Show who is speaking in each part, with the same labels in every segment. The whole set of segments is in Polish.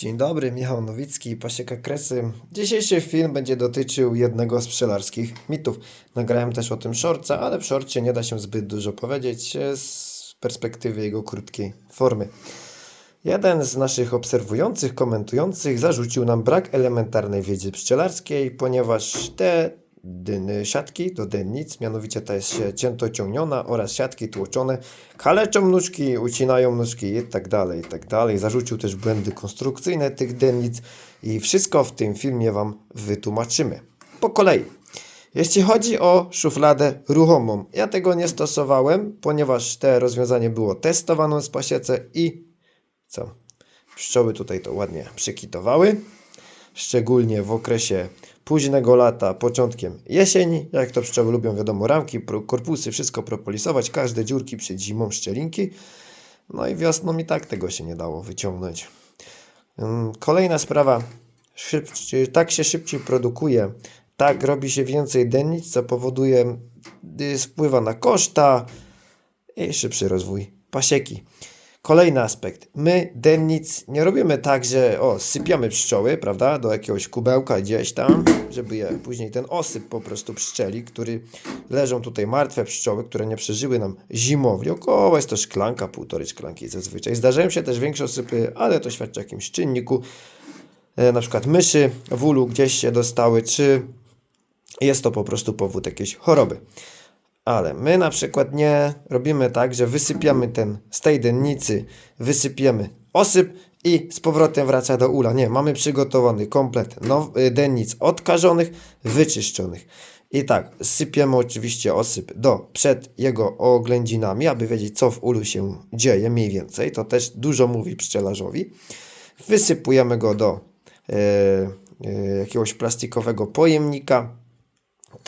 Speaker 1: Dzień dobry, Michał Nowicki, Pasieka Kresy. Dzisiejszy film będzie dotyczył jednego z pszczelarskich mitów. Nagrałem też o tym shortca, ale w shortcie nie da się zbyt dużo powiedzieć z perspektywy jego krótkiej formy. Jeden z naszych obserwujących, komentujących zarzucił nam brak elementarnej wiedzy pszczelarskiej, ponieważ te dyny, siatki do dennic, mianowicie ta jest ciętociągniona oraz siatki tłoczone, kaleczą nóżki, ucinają nóżki i tak dalej, tak dalej. Zarzucił też błędy konstrukcyjne tych dennic i wszystko w tym filmie Wam wytłumaczymy. Po kolei. Jeśli chodzi o szufladę ruchomą, ja tego nie stosowałem, ponieważ te rozwiązanie było testowane z pasiece i co? Pszczoły tutaj to ładnie przykitowały, szczególnie w okresie późnego lata, początkiem jesieni, jak to pszczoły lubią, wiadomo, ramki, korpusy, wszystko propolisować, każde dziurki przed zimą, szczelinki. No i wiosną i tak tego się nie dało wyciągnąć. Ym, Kolejna sprawa, tak się szybciej produkuje, tak robi się więcej dennic, co powoduje, y, wpływa na koszta i szybszy rozwój pasieki. Kolejny aspekt. My dennic nie robimy tak, że o, sypiamy pszczoły, prawda, do jakiegoś kubełka gdzieś tam, żeby je później ten osyp po prostu pszczeli, który leżą tutaj martwe pszczoły, które nie przeżyły nam zimowli. Około jest to szklanka, półtorej szklanki zazwyczaj. Zdarzają się też większe osypy, ale to świadczy o jakimś czynniku, e, na przykład myszy w ulu gdzieś się dostały, czy jest to po prostu powód jakiejś choroby. Ale my na przykład nie robimy tak, że wysypiamy ten z tej dennicy, wysypiemy osyp i z powrotem wraca do ula. Nie, mamy przygotowany komplet now, y, dennic odkażonych, wyczyszczonych. I tak, sypiemy oczywiście osyp do przed jego oględzinami, aby wiedzieć co w ulu się dzieje mniej więcej. To też dużo mówi pszczelarzowi. Wysypujemy go do e, e, jakiegoś plastikowego pojemnika,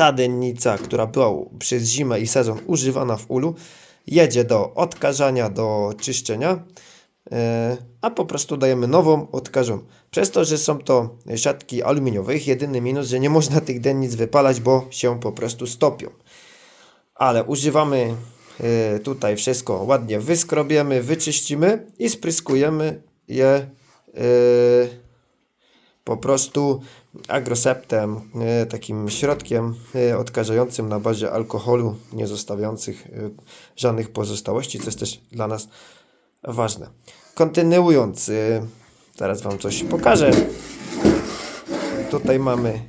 Speaker 1: ta dennica, która była przez zimę i sezon używana w ulu, jedzie do odkażania, do czyszczenia, e, a po prostu dajemy nową, odkażoną. Przez to, że są to siatki aluminiowe, ich jedyny minus, że nie można tych dennic wypalać, bo się po prostu stopią. Ale używamy e, tutaj wszystko ładnie wyskrobiemy, wyczyścimy i spryskujemy je e, po prostu agroseptem, e, takim środkiem e, odkażającym na bazie alkoholu, nie zostawiających e, żadnych pozostałości, co jest też dla nas ważne. Kontynuując, teraz Wam coś pokażę. Tutaj mamy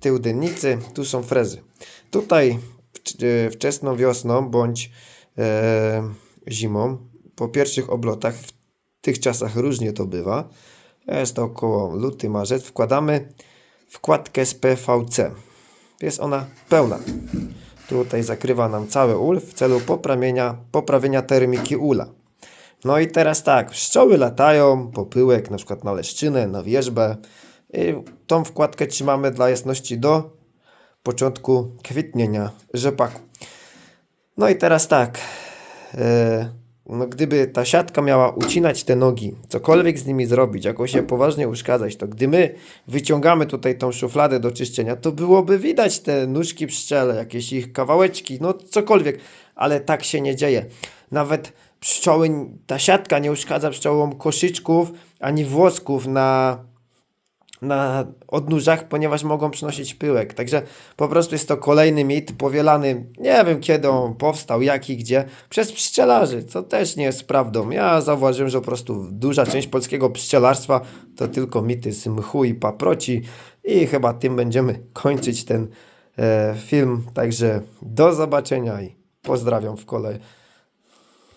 Speaker 1: tył dynnicy, tu są frezy. Tutaj wcz- wczesną wiosną bądź zimą, po pierwszych oblotach, w tych czasach różnie to bywa, jest to około luty, marzec, wkładamy wkładkę z PVC. Jest ona pełna. Tutaj zakrywa nam cały ul w celu poprawienia, poprawienia termiki ula. No i teraz tak, pszczoły latają po pyłek, na przykład na leszczynę, na wierzbę. I tą wkładkę trzymamy dla jasności do początku kwitnienia rzepaku. No i teraz tak, e, no gdyby ta siatka miała ucinać te nogi, cokolwiek z nimi zrobić, jakoś je poważnie uszkadzać, to gdy my wyciągamy tutaj tą szufladę do czyszczenia, to byłoby widać te nóżki pszczele, jakieś ich kawałeczki, no cokolwiek, ale tak się nie dzieje. Nawet pszczoły, ta siatka nie uszkadza pszczołom koszyczków ani włosków na na odnóżach, ponieważ mogą przynosić pyłek. Także po prostu jest to kolejny mit powielany, nie wiem kiedy on powstał, jak i gdzie, przez pszczelarzy, co też nie jest prawdą. Ja zauważyłem, że po prostu duża część polskiego pszczelarstwa to tylko mity z mchu i paproci i chyba tym będziemy kończyć ten e, film. Także do zobaczenia i pozdrawiam w kole